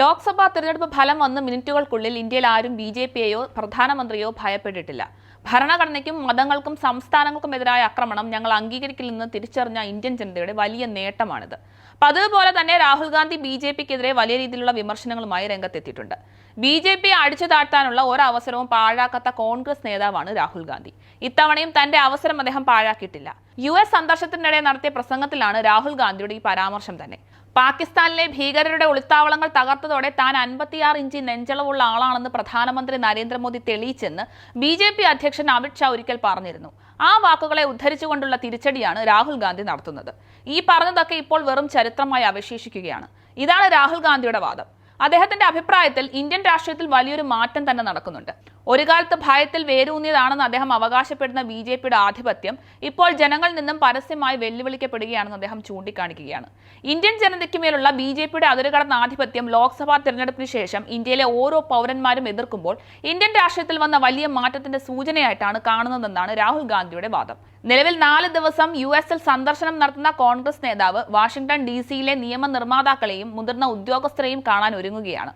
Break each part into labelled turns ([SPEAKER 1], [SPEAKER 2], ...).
[SPEAKER 1] ലോക്സഭാ തെരഞ്ഞെടുപ്പ് ഫലം വന്ന് മിനിറ്റുകൾക്കുള്ളിൽ ഇന്ത്യയിൽ ആരും ബി ജെ പിയെയോ പ്രധാനമന്ത്രിയോ ഭയപ്പെട്ടിട്ടില്ല. ഭരണഘടനയ്ക്കും മതങ്ങൾക്കും സംസ്ഥാനങ്ങൾക്കുമെതിരായ ആക്രമണം ഞങ്ങൾ അംഗീകരിക്കില്ലെന്ന് തിരിച്ചറിഞ്ഞ ഇന്ത്യൻ ജനതയുടെ വലിയ നേട്ടമാണിത്. പതിവ് പോലെ തന്നെ രാഹുൽ ഗാന്ധി ബി ജെ പിക്കെതിരെ വലിയ രീതിയിലുള്ള വിമർശനങ്ങളുമായി രംഗത്തെത്തിയിട്ടുണ്ട്. ബി ജെ പി അടിച്ചു താഴ്ത്താനുള്ള ഒരവസരവും പാഴാക്കാത്ത കോൺഗ്രസ് നേതാവാണ് രാഹുൽ ഗാന്ധി. ഇത്തവണയും തന്റെ അവസരം അദ്ദേഹം പാഴാക്കിയിട്ടില്ല. യു എസ് സന്ദർശനത്തിനിടെ നടത്തിയ പ്രസംഗത്തിലാണ് രാഹുൽ ഗാന്ധിയുടെ ഈ പരാമർശം തന്നെ. പാകിസ്ഥാനിലെ ഭീകരരുടെ ഒളിത്താവളങ്ങൾ തകർത്തതോടെ താൻ അൻപത്തിയാറ് ഇഞ്ച് നെഞ്ചളവുള്ള ആളാണെന്ന് പ്രധാനമന്ത്രി നരേന്ദ്രമോദി തെളിയിച്ചെന്ന് ബി ജെ പി അധ്യക്ഷൻ അമിത് ഷാ ഒരിക്കൽ പറഞ്ഞിരുന്നു. ആ വാക്കുകളെ ഉദ്ധരിച്ചുകൊണ്ടുള്ള തിരിച്ചടിയാണ് രാഹുൽ ഗാന്ധി നടത്തുന്നത്. ഈ പറഞ്ഞതൊക്കെ ഇപ്പോൾ വെറും ചരിത്രമായി അവശേഷിക്കുകയാണ്. ഇതാണ് രാഹുൽ ഗാന്ധിയുടെ വാദം. അദ്ദേഹത്തിന്റെ അഭിപ്രായത്തിൽ ഇന്ത്യൻ രാഷ്ട്രീയത്തിൽ വലിയൊരു മാറ്റം തന്നെ നടക്കുന്നുണ്ട്. ഒരു കാലത്ത് ഭയത്തിൽ വേരൂന്നിയതാണെന്ന് അദ്ദേഹം അവകാശപ്പെടുന്ന ബി ജെ പിയുടെ ആധിപത്യം ഇപ്പോൾ ജനങ്ങളിൽ നിന്നും പരസ്യമായി വെല്ലുവിളിക്കപ്പെടുകയാണെന്ന് അദ്ദേഹം ചൂണ്ടിക്കാണിക്കുകയാണ്. ഇന്ത്യൻ ജനതയ്ക്ക് മേലുള്ള ബി ജെ പിയുടെ അതിരുകടന്ന ആധിപത്യം ലോക്സഭാ തെരഞ്ഞെടുപ്പിന് ശേഷം ഇന്ത്യയിലെ ഓരോ പൗരന്മാരും എതിർക്കുമ്പോൾ ഇന്ത്യൻ രാഷ്ട്രീയത്തിൽ വന്ന വലിയ മാറ്റത്തിന്റെ സൂചനയായിട്ടാണ് കാണുന്നതെന്നാണ് രാഹുൽ ഗാന്ധിയുടെ വാദം. നിലവിൽ നാല് ദിവസം യു എസിൽ സന്ദർശനം നടത്തുന്ന കോൺഗ്രസ് നേതാവ് വാഷിംഗ്ടൺ ഡി സിയിലെ നിയമനിർമ്മാതാക്കളെയും മുതിർന്ന ഉദ്യോഗസ്ഥരെയും കാണാൻ ഒരുങ്ങുകയാണ്.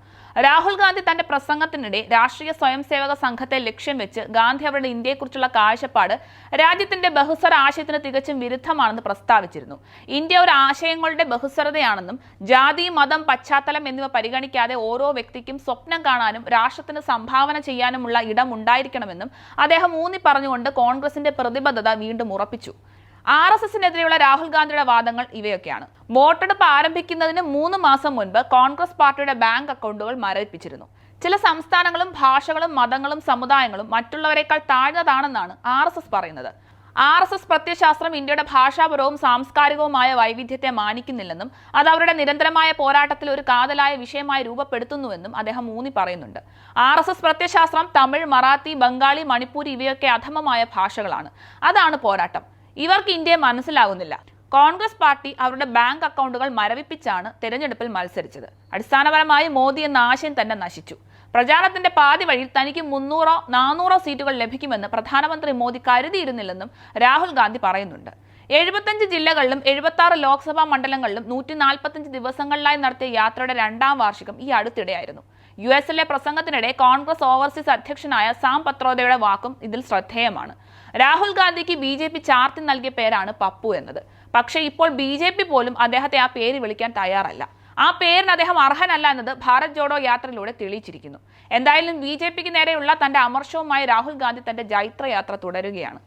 [SPEAKER 1] രാഹുൽ ഗാന്ധി തന്റെ പ്രസംഗത്തിനിടെ രാഷ്ട്രീയ സ്വയംസേവക സംഘത്തെ ലക്ഷ്യം വെച്ച് ഗാന്ധി അവരുടെ ഇന്ത്യയെക്കുറിച്ചുള്ള കാഴ്ചപ്പാട് രാജ്യത്തിന്റെ ബഹുസ്വര ആശയത്തിന് തികച്ചും വിരുദ്ധമാണെന്ന് പ്രസ്താവിച്ചിരുന്നു. ഇന്ത്യ ഒരു ആശയങ്ങളുടെ ബഹുസ്വരതയാണെന്നും ജാതി മതം പശ്ചാത്തലം എന്നിവ പരിഗണിക്കാതെ ഓരോ വ്യക്തിക്കും സ്വപ്നം കാണാനും രാഷ്ട്രത്തിന് സംഭാവന ചെയ്യാനുമുള്ള ഇടം ഉണ്ടായിരിക്കണമെന്നും അദ്ദേഹം ഊന്നി പറഞ്ഞുകൊണ്ട് കോൺഗ്രസിന്റെ പ്രതിബദ്ധത വീണ്ടും ഉറപ്പിച്ചു. ആർ എസ് എസിനെതിരെയുള്ള രാഹുൽ ഗാന്ധിയുടെ വാദങ്ങൾ ഇവയൊക്കെയാണ്. വോട്ടെടുപ്പ് ആരംഭിക്കുന്നതിന് മൂന്ന് മാസം മുൻപ് കോൺഗ്രസ് പാർട്ടിയുടെ ബാങ്ക് അക്കൗണ്ടുകൾ മരവിപ്പിച്ചിരുന്നു. ചില സംസ്ഥാനങ്ങളും ഭാഷകളും മതങ്ങളും സമുദായങ്ങളും മറ്റുള്ളവരെക്കാൾ താഴ്ന്നതാണെന്നാണ് ആർ എസ് എസ് പറയുന്നത്. ആർ എസ് എസ് പ്രത്യശാസ്ത്രം ഇന്ത്യയുടെ ഭാഷാപരവും സാംസ്കാരികവുമായ വൈവിധ്യത്തെ മാനിക്കുന്നില്ലെന്നും അത് അവരുടെ നിരന്തരമായ പോരാട്ടത്തിൽ ഒരു കാതലായ വിഷയമായി രൂപപ്പെടുത്തുന്നുവെന്നും അദ്ദേഹം ഊന്നി പറയുന്നുണ്ട്. ആർ എസ് എസ് പ്രത്യശാസ്ത്രം തമിഴ് മറാത്തി ബംഗാളി മണിപ്പൂരി ഇവയൊക്കെ അധമമായ ഭാഷകളാണ്. അതാണ് പോരാട്ടം. ഇവർക്ക് ഇന്ത്യയെ മനസ്സിലാകുന്നില്ല കോൺഗ്രസ് പാർട്ടി അവരുടെ ബാങ്ക് അക്കൗണ്ടുകൾ മരവിപ്പിച്ചാണ് തെരഞ്ഞെടുപ്പിൽ മത്സരിച്ചത്. അടിസ്ഥാനപരമായി മോദി എന്ന ആശയം തന്നെ നശിച്ചു. പ്രചാരണത്തിന്റെ പാതി വഴിയിൽ തനിക്ക് മുന്നൂറോ നാനൂറോ സീറ്റുകൾ ലഭിക്കുമെന്ന് പ്രധാനമന്ത്രി മോദി കരുതിയിരുന്നില്ലെന്നും രാഹുൽ ഗാന്ധി പറയുന്നുണ്ട്. എഴുപത്തഞ്ച് ജില്ലകളിലും എഴുപത്തി ആറ് ലോക്സഭാ മണ്ഡലങ്ങളിലും നൂറ്റി നാൽപ്പത്തഞ്ച് ദിവസങ്ങളിലായി നടത്തിയ യാത്രയുടെ രണ്ടാം വാർഷികം ഈ അടുത്തിടെയായിരുന്നു. യു എസിലെ പ്രസംഗത്തിനിടെ കോൺഗ്രസ് ഓവർസീസ് അധ്യക്ഷനായ സാം പത്രോദയുടെ വാക്കും ഇതിൽ ശ്രദ്ധേയമാണ്. രാഹുൽ ഗാന്ധിക്ക് ബി ജെ പി ചാർത്തി നൽകിയ പേരാണ് പപ്പു എന്നത്. പക്ഷേ ഇപ്പോൾ ബി ജെ പി പോലും അദ്ദേഹത്തെ ആ പേര് വിളിക്കാൻ തയ്യാറല്ല. ആ പേരിന് അദ്ദേഹം അർഹനല്ല എന്നത് ഭാരത് ജോഡോ യാത്രയിലൂടെ തെളിയിച്ചിരിക്കുന്നു. എന്തായാലും ബി നേരെയുള്ള തന്റെ അമർഷവുമായി രാഹുൽ ഗാന്ധി തന്റെ ജൈത്രയാത്ര തുടരുകയാണ്.